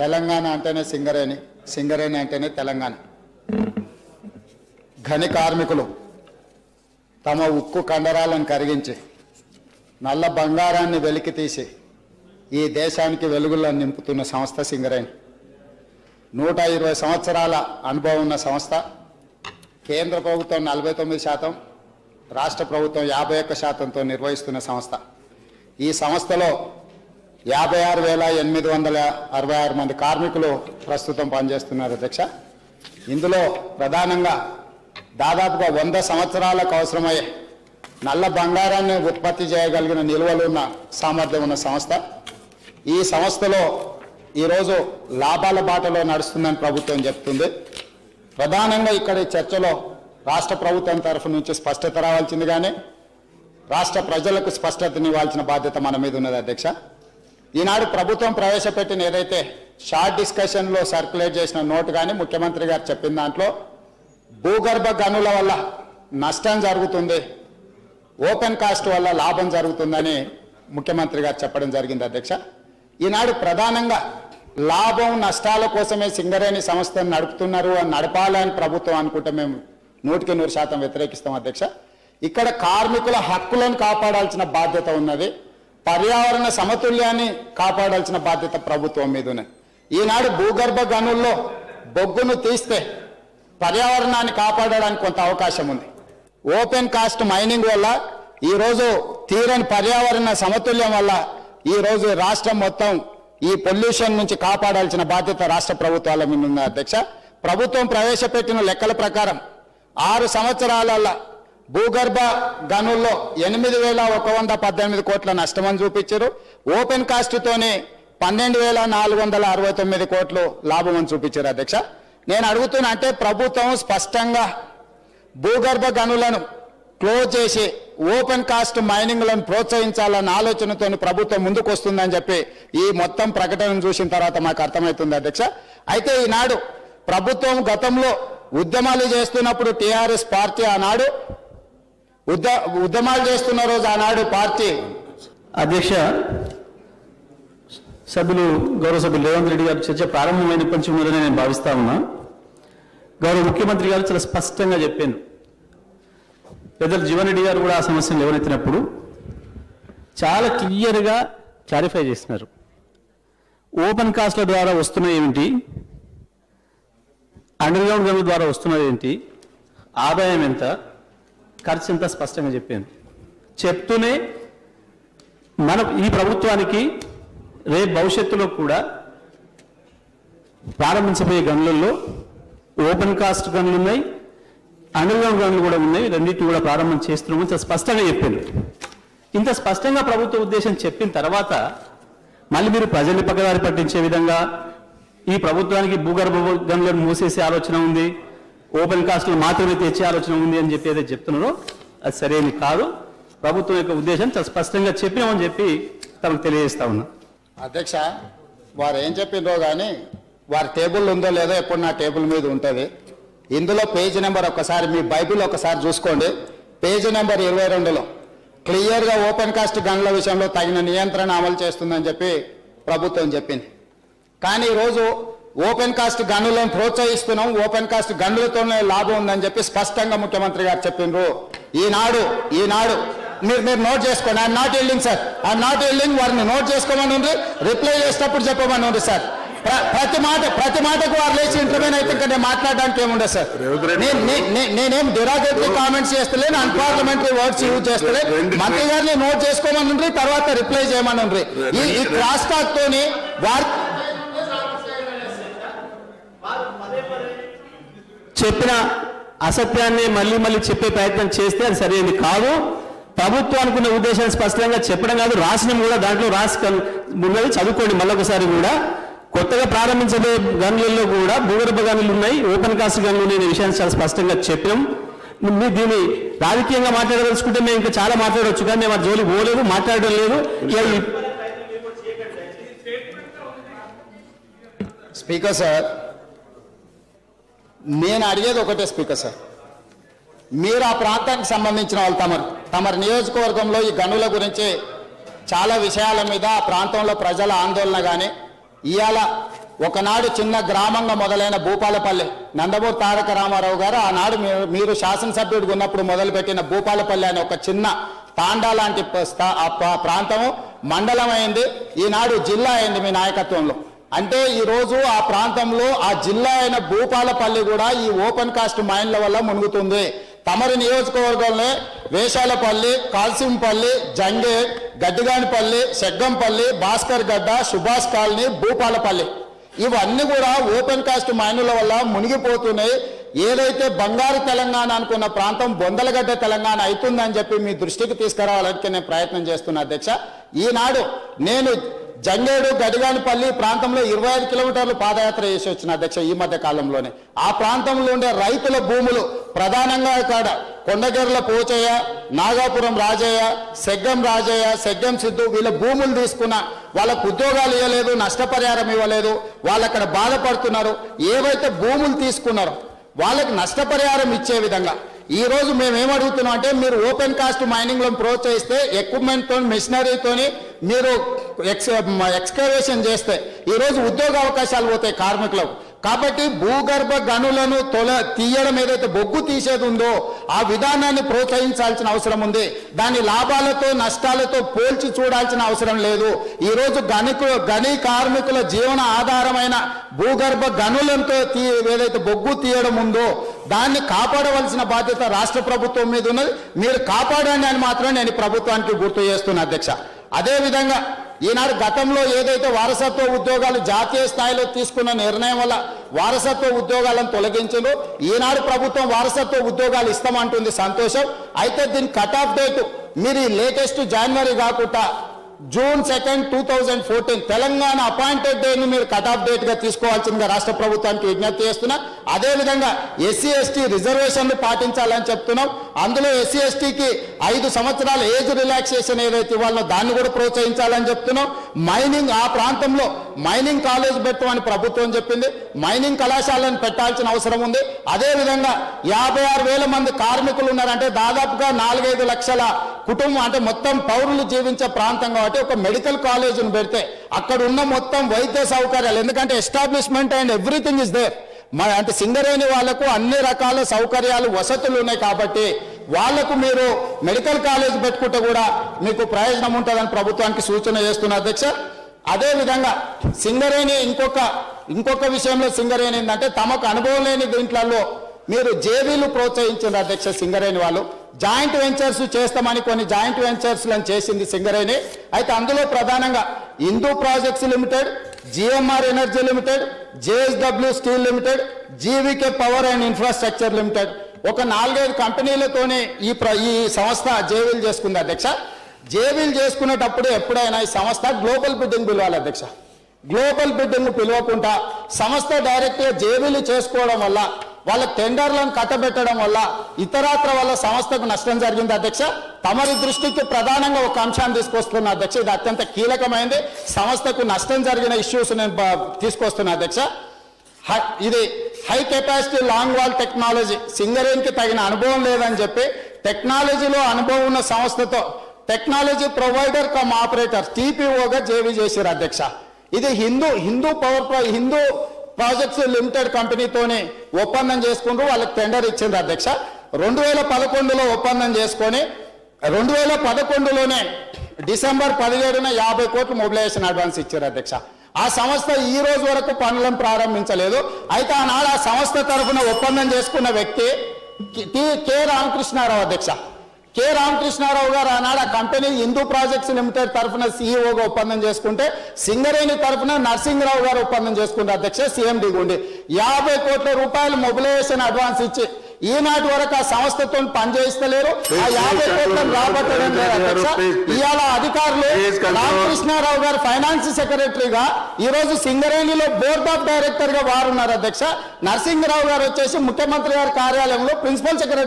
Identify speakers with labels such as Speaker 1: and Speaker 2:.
Speaker 1: తెలంగాణ అంటేనే సింగరేణి సింగరేణి అంటేనే తెలంగాణ. ఘని కార్మికులు తమ ఉక్కు కండరాలను కరిగించి నల్ల బంగారాన్ని వెలికి తీసి ఈ దేశానికి వెలుగులను నింపుతున్న సంస్థ సింగరేణి. నూట ఇరవై సంవత్సరాల అనుభవం ఉన్న సంస్థ కేంద్ర ప్రభుత్వం నలభై తొమ్మిది శాతం రాష్ట్ర ప్రభుత్వం యాభై ఒక్క శాతంతో నిర్వహిస్తున్న సంస్థ. ఈ సంస్థలో యాభై ఆరు వేల ఎనిమిది వందల అరవై ఆరు మంది కార్మికులు ప్రస్తుతం పనిచేస్తున్నారు అధ్యక్ష. ఇందులో ప్రధానంగా దాదాపుగా వంద సంవత్సరాలకు అవసరమయ్యే నల్ల బంగారాన్ని ఉత్పత్తి చేయగలిగిన నిల్వలు ఉన్న సామర్థ్యం ఉన్న సంస్థ. ఈ సంస్థలో ఈరోజు లాభాల బాటలో నడుస్తుందని ప్రభుత్వం చెప్తుంది. ప్రధానంగా ఇక్కడ ఈ చర్చలో రాష్ట్ర ప్రభుత్వం తరఫు నుంచి స్పష్టత రావాల్సింది కానీ రాష్ట్ర ప్రజలకు స్పష్టతనివ్వాల్సిన బాధ్యత మన మీద ఉన్నది అధ్యక్ష. ఈనాడు ప్రభుత్వం ప్రవేశపెట్టిన ఏదైతే షార్ట్ డిస్కషన్లో సర్క్యులేట్ చేసిన నోటు కానీ ముఖ్యమంత్రి గారు చెప్పిన దాంట్లో భూగర్భ గనుల వల్ల నష్టం జరుగుతుంది ఓపెన్ కాస్ట్ వల్ల లాభం జరుగుతుందని ముఖ్యమంత్రి గారు చెప్పడం జరిగింది అధ్యక్ష. ఈనాడు ప్రధానంగా లాభం నష్టాల కోసమే సింగరేణి సంస్థను నడుపుతున్నారు అని నడపాలని ప్రభుత్వం అనుకుంటే మేము నూటికి నూరు శాతం వ్యతిరేకిస్తాం అధ్యక్ష. ఇక్కడ కార్మికుల హక్కులను కాపాడాల్సిన బాధ్యత ఉన్నది. పర్యావరణ సమతుల్యాన్ని కాపాడాల్సిన బాధ్యత ప్రభుత్వం మీద ఈనాడు భూగర్భ గనుల్లో బొగ్గును తీస్తే పర్యావరణాన్ని కాపాడడానికి కొంత అవకాశం ఉంది. ఓపెన్ కాస్ట్ మైనింగ్ వల్ల ఈరోజు తీరని పర్యావరణ సమతుల్యం వల్ల ఈరోజు రాష్ట్రం మొత్తం ఈ పొల్యూషన్ నుంచి కాపాడాల్సిన బాధ్యత రాష్ట్ర ప్రభుత్వాల మీద ఉంది అధ్యక్ష. ప్రభుత్వం ప్రవేశపెట్టిన లెక్కల ప్రకారం ఆరు సంవత్సరాలలో భూగర్భ గనుల్లో ఎనిమిది వేల ఒక వంద పద్దెనిమిది కోట్ల నష్టమని చూపించారు. ఓపెన్ కాస్ట్తోనే పన్నెండు వేల నాలుగు వందల అరవై తొమ్మిది కోట్లు లాభం అని చూపించారు అధ్యక్ష. నేను అడుగుతున్నా అంటే ప్రభుత్వం స్పష్టంగా భూగర్భ గనులను క్లోజ్ చేసి ఓపెన్ కాస్ట్ మైనింగ్లను ప్రోత్సహించాలన్న ఆలోచనతో ప్రభుత్వం ముందుకు వస్తుందని చెప్పి ఈ మొత్తం ప్రకటన చూసిన తర్వాత మాకు అర్థమవుతుంది అధ్యక్ష. అయితే ఈనాడు ప్రభుత్వం గతంలో ఉద్యమాలు చేస్తున్నప్పుడు టీఆర్ఎస్ పార్టీ ఆనాడు ఉద్య ఉద్యమాలు చేస్తున్న రోజు ఆనాడు పార్టీ
Speaker 2: అధ్యక్ష సభ్యులు గౌరవ సభ్యులు రేవంత్ రెడ్డి గారు చర్చ ప్రారంభమైన కొంచెం ఉందని నేను భావిస్తా ఉన్నా. గౌరవ ముఖ్యమంత్రి గారు చాలా స్పష్టంగా చెప్పాను పెద్దలు జీవన్ రెడ్డి గారు కూడా ఆ సమస్యను లేవనెత్తినప్పుడు చాలా క్లియర్గా క్లారిఫై చేస్తున్నారు. ఓపెన్ కాస్ట్ల ద్వారా వస్తున్నవి ఏమిటి? అండర్ గ్రౌండ్ గనుల ద్వారా వస్తున్నది ఏంటి? ఆదాయం ఎంత? ఖర్చు ఎంత స్పష్టంగా చెప్పాను. చెప్తూనే మన ఈ ప్రభుత్వానికి రేపు భవిష్యత్తులో కూడా ప్రారంభించబోయే గనులలో ఓపెన్ కాస్ట్ గనులు ఉన్నాయి అండర్గ్రౌండ్ గన్లు గనులు కూడా ఉన్నాయి రెండింటిని కూడా ప్రారంభం చేస్తున్నాము ఇంత స్పష్టంగా చెప్పాను. ఇంత స్పష్టంగా ప్రభుత్వ ఉద్దేశం చెప్పిన తర్వాత మళ్ళీ మీరు ప్రజల్ని పక్కదారి పట్టించే విధంగా ఈ ప్రభుత్వానికి భూగర్భ గనులను మూసేసే ఆలోచన ఉంది. ఓపెన్ కాస్ట్లు మాత్రమే తెచ్చే ఆలోచన ఉంది అని చెప్పి ఏదైతే చెప్తున్నారో అది సరైనది కాదు. ప్రభుత్వం యొక్క ఉద్దేశం చాలా స్పష్టంగా చెప్పినామని చెప్పి తమకు తెలియజేస్తా ఉన్నా.
Speaker 1: అధ్యక్ష వారు ఏం చెప్పిందో కానీ వారి టేబుల్ ఉందో లేదో ఎప్పుడు నా టేబుల్ మీద ఉంటుంది. ఇందులో పేజీ నెంబర్ ఒకసారి మీ బైబిల్ ఒకసారి చూసుకోండి. పేజీ నెంబర్ ఇరవై రెండులో క్లియర్గా ఓపెన్ కాస్ట్ గన్ల విషయంలో తగిన నియంత్రణ అమలు చేస్తుందని చెప్పి ప్రభుత్వం చెప్పింది. కానీ ఈరోజు ఓపెన్ కాస్ట్ గన్నులను ప్రోత్సహిస్తున్నాం ఓపెన్ కాస్ట్ గన్నులతోనే లాభం ఉందని చెప్పి స్పష్టంగా ముఖ్యమంత్రి గారు చెప్పిండ్రు. ఈనాడు ఈనాడు మీరు మీరు నోట్ చేసుకోండి I'm not yielding sir I'm not yielding వారిని నోట్ చేసుకోమని ఉంది రిప్లై చేసేటప్పుడు చెప్పమని ఉంది సార్ ప్ర- ప్రతి మాట ప్రతి మాటకు వారు లేచి ఇంటర్వ్యూన్ అయితే ఇంకా నేను మాట్లాడడానికి ఏముండదు సార్ నేను- డిరాగేటరీ కామెంట్స్ చేస్తలేను అన్పార్లమెంటరీ వర్డ్స్ యూజ్ చేస్తలేదు మంత్రి గారిని నోట్ చేసుకోమని తర్వాత రిప్లై చేయమని ఉంది. ఈ ఈ క్రాస్ టాక్ తోని వారి
Speaker 2: చెప్పిన అసత్యాన్ని మళ్ళీ మళ్ళీ చెప్పే ప్రయత్నం చేస్తే అది సరైనది కాదు. ప్రభుత్వం అనుకున్న ఉద్దేశాన్ని స్పష్టంగా చెప్పడం కాదు. రాసిన కూడా దాంట్లో రాసి కన్- ఉన్నది. చదువుకోండి మళ్ళొకసారి కూడా. కొత్తగా ప్రారంభించబోయే గనులలో కూడా భూగర్భ గనులు ఉన్నాయి. ఓపెన్ కాస్ట్ గనులు ఉన్నాయి విషయాన్ని చాలా స్పష్టంగా చెప్పినాం. మీరు దీన్ని రాజకీయంగా మాట్లాడదలుచుకుంటే మేము ఇంకా చాలా మాట్లాడవచ్చు కానీ మేము ఆ జోలి పోలేదు మాట్లాడడం లేదు.
Speaker 1: స్పీకర్ సార్ నేను అడిగేది ఒకటే స్పీకర్ సార్. మీరు ఆ ప్రాంతానికి సంబంధించిన వాళ్ళు తమరు తమరి నియోజకవర్గంలో ఈ గనుల గురించి చాలా విషయాల మీద ఆ ప్రాంతంలో ప్రజల ఆందోళన కానీ ఇవాళ ఒకనాడు చిన్న గ్రామంగా మొదలైన భూపాలపల్లి నందమూరి తారక రామారావు గారు ఆనాడు మీరు మీరు శాసనసభ్యుడిగా ఉన్నప్పుడు మొదలుపెట్టిన భూపాలపల్లి అనే ఒక చిన్న తాండా లాంటి స్థా- ప్రాంతము మండలం అయింది ఈనాడు జిల్లా అయింది మీ నాయకత్వంలో. అంటే ఈరోజు ఆ ప్రాంతంలో ఆ జిల్లా అయిన భూపాలపల్లి కూడా ఈ ఓపెన్ కాస్ట్ మైన్ల వల్ల మునుగుతుంది. తమరి నియోజకవర్గంలో వేషాలపల్లి కాల్సింపల్లి జంగే గడ్డిగానిపల్లి సెగ్గంపల్లి భాస్కర్ గడ్డ సుభాష్ కాలనీ భూపాలపల్లి. ఇవన్నీ కూడా ఓపెన్ కాస్ట్ మైనుల వల్ల మునిగిపోతున్నాయి. ఏదైతే బంగారు తెలంగాణ అనుకున్న ప్రాంతం బొందలగడ్డ తెలంగాణ అవుతుందని చెప్పి మీ దృష్టికి తీసుకురావాలని నేను ప్రయత్నం చేస్తున్నా అధ్యక్ష. ఈనాడు నేను జంగేడు గడిగానిపల్లి ప్రాంతంలో ఇరవై ఐదు కిలోమీటర్లు పాదయాత్ర చేసి వచ్చిన అధ్యక్ష ఈ మధ్య కాలంలోనే. ఆ ప్రాంతంలో ఉండే రైతుల భూములు ప్రధానంగా ఇక్కడ కొండగెర్ల పోచయ్య నాగాపురం రాజయ్య సెగ్గం రాజయ్య సెగ్గం సిద్ధు వీళ్ళ భూములు తీసుకున్న వాళ్ళకు ఉద్యోగాలు ఇవ్వలేదు నష్టపరిహారం ఇవ్వలేదు వాళ్ళు అక్కడ బాధపడుతున్నారు. ఏవైతే భూములు తీసుకున్నారో వాళ్ళకి నష్టపరిహారం ఇచ్చే విధంగా ఈ రోజు మేము ఏమడుగుతున్నాం అంటే మీరు ఓపెన్ కాస్ట్ మైనింగ్లో ప్రోత్సహిస్తే ఎక్విప్మెంట్తో మిషనరీతోని మీరు ఎక్స్ ఎక్స్కవేషన్ చేస్తే ఈరోజు ఉద్యోగ అవకాశాలు పోతాయి కార్మికులకు. కాబట్టి భూగర్భ గనులను తొల తీయడం ఏదైతే బొగ్గు తీసేది ఉందో ఆ విధానాన్ని ప్రోత్సహించాల్సిన అవసరం ఉంది. దాని లాభాలతో నష్టాలతో పోల్చి చూడాల్సిన అవసరం లేదు. ఈరోజు రోజు గనికు గని కార్మికుల జీవన ఆధారమైన భూగర్భ గనులతో తీ ఏదైతే బొగ్గు తీయడం ఉందో దాన్ని కాపాడవలసిన బాధ్యత రాష్ట్ర ప్రభుత్వం మీద ఉన్నది. మీరు కాపాడండి అని మాత్రం నేను ప్రభుత్వానికి గుర్తు చేస్తున్నా అధ్యక్ష. అదేవిధంగా ఈనాడు గతంలో ఏదైతే వారసత్వ ఉద్యోగాలు జాతీయ స్థాయిలో తీసుకున్న నిర్ణయం వల్ల వారసత్వ ఉద్యోగాలను తొలగించిందో ఈనాడు ప్రభుత్వం వారసత్వ ఉద్యోగాలు ఇస్తామంటుంది సంతోషం. అయితే దీని కట్ ఆఫ్ డేట్ మీరు ఈ లేటెస్ట్ జనవరి కాకుండా June second two thousand fourteen Telangana appointed డేని మీరు కట్ ఆఫ్ డేట్గా తీసుకోవాల్సిందిగా రాష్ట్ర ప్రభుత్వానికి విజ్ఞప్తి చేస్తున్నా. అదే విధంగా ఎస్సీ ఎస్టీ రిజర్వేషన్లు పాటించాలని చెప్తున్నాం. అందులో ఎస్సీ ఎస్టీకి ఐదు సంవత్సరాల ఏజ్ రిలాక్సేషన్ ఏదైతే ఇవ్వాలో దాన్ని కూడా ప్రోత్సహించాలని చెప్తున్నాం. మైనింగ్ ఆ ప్రాంతంలో మైనింగ్ కాలేజ్ పెట్టమని ప్రభుత్వం చెప్పింది. మైనింగ్ కళాశాలను పెట్టాల్సిన అవసరం ఉంది. అదే విధంగా యాభై ఆరు వేల మంది కార్మికులు ఉన్నారంటే దాదాపుగా నాలుగైదు లక్షల కుటుంబం అంటే మొత్తం పౌరులు జీవించే ప్రాంతం కాబట్టి ఒక మెడికల్ కాలేజీని పెడితే అక్కడ ఉన్న మొత్తం వైద్య సౌకర్యాలు ఎందుకంటే establishment and everything is there మన అంటే సింగరేణి వాళ్ళకు అన్ని రకాల సౌకర్యాలు వసతులు ఉన్నాయి కాబట్టి వాళ్ళకు మీరు మెడికల్ కాలేజ్ పెట్టుకుంటే కూడా మీకు ప్రయోజనం ఉంటుందని ప్రభుత్వానికి సూచన చేస్తున్న అధ్యక్ష. అదే విధంగా సింగరేణి ఇంకొక ఇంకొక విషయంలో సింగరేణి ఏంటంటే తమకు అనుభవం లేని దీంట్లలో మీరు జేబీలు ప్రోత్సహించారు అధ్యక్ష సింగరేణి వాళ్ళు. జాయింట్ వెంచర్స్ చేస్తామని కొన్ని జాయింట్ వెంచర్స్ చేసింది సింగరేణి. అయితే అందులో ప్రధానంగా Hindu projects limited GMR energy limited JSW steel limited GVK power and infrastructure limited. ఒక నాలుగైదు కంపెనీలతోనే ఈ ప్ర ఈ సంస్థ జేవీలు చేసుకుంది అధ్యక్ష. జేవీలు చేసుకునేటప్పుడు ఎప్పుడైనా ఈ సంస్థ గ్లోబల్ బిడ్డింగ్ పిలవాలి అధ్యక్ష. గ్లోబల్ బిడ్డింగ్ పిలవకుండా సంస్థ డైరెక్ట్గా జేబీలు చేసుకోవడం వల్ల వాళ్ళ టెండర్లను కట్టబెట్టడం వల్ల ఇతరాత్ర వల్ల సంస్థకు నష్టం జరిగింది అధ్యక్ష. తమరి దృష్టికి ప్రధానంగా ఒక అంశాన్ని తీసుకొస్తున్న అధ్యక్ష. ఇది అత్యంత కీలకమైంది. సంస్థకు నష్టం జరిగిన ఇష్యూస్ నేను తీసుకొస్తున్నా అధ్యక్ష. హై- ఇది high capacity long wall technology. సింగరేన్కి తగిన అనుభవం లేదని చెప్పి టెక్నాలజీలో అనుభవం ఉన్న సంస్థతో టెక్నాలజీ ప్రొవైడర్ కమ్ ఆపరేటర్ టీపీఓగా జేవీ చేశారు అధ్యక్ష. ఇది Hindu Hindu power Hindu projects limited కంపెనీతోని ఒప్పందం చేసుకుంటూ వాళ్ళకి టెండర్ ఇచ్చింది అధ్యక్ష. రెండు వేల పదకొండులో ఒప్పందం చేసుకొని రెండు వేల పదకొండులోనే డిసెంబర్ పదిహేడున యాభై కోట్లు మొబిలైజేషన్ అడ్వాన్స్ ఇచ్చారు అధ్యక్ష. ఆ సంస్థ ఈ రోజు వరకు పనులను ప్రారంభించలేదు. అయితే ఆనాడు ఆ సంస్థ తరఫున ఒప్పందం చేసుకున్న వ్యక్తి టి కె రామకృష్ణారావు అధ్యక్ష. కె రామకృష్ణారావు గారు ఆనాడు ఆ కంపెనీ హిందూ ప్రాజెక్ట్స్ లిమిటెడ్ తరఫున సీఈఓగా ఒప్పందం చేసుకుంటే సింగరేణి తరఫున నరసింహరావు గారు ఒప్పందం చేసుకుంటే అధ్యక్ష సీఎండి గుండి. యాభై కోట్ల రూపాయలు మొబిలైజేషన్ అడ్వాన్స్ ఇచ్చి ఈనాటి వరకు ఆ సంస్థతో పనిచేస్తలేరు ఆ యాభై కోట్లను రాబట్టడం లేదు అధ్యక్ష. ఇవాళ అధికారులు. రామకృష్ణారావు గారు ఫైనాన్స్ సెక్రటరీగా ఈ రోజు సింగరేణిలో బోర్డ్ ఆఫ్ డైరెక్టర్గా వారు ఉన్నారు అధ్యక్ష. నరసింహరావు గారు వచ్చేసి ముఖ్యమంత్రి గారి కార్యాలయంలో ప్రిన్సిపల్ సెక్రటరీ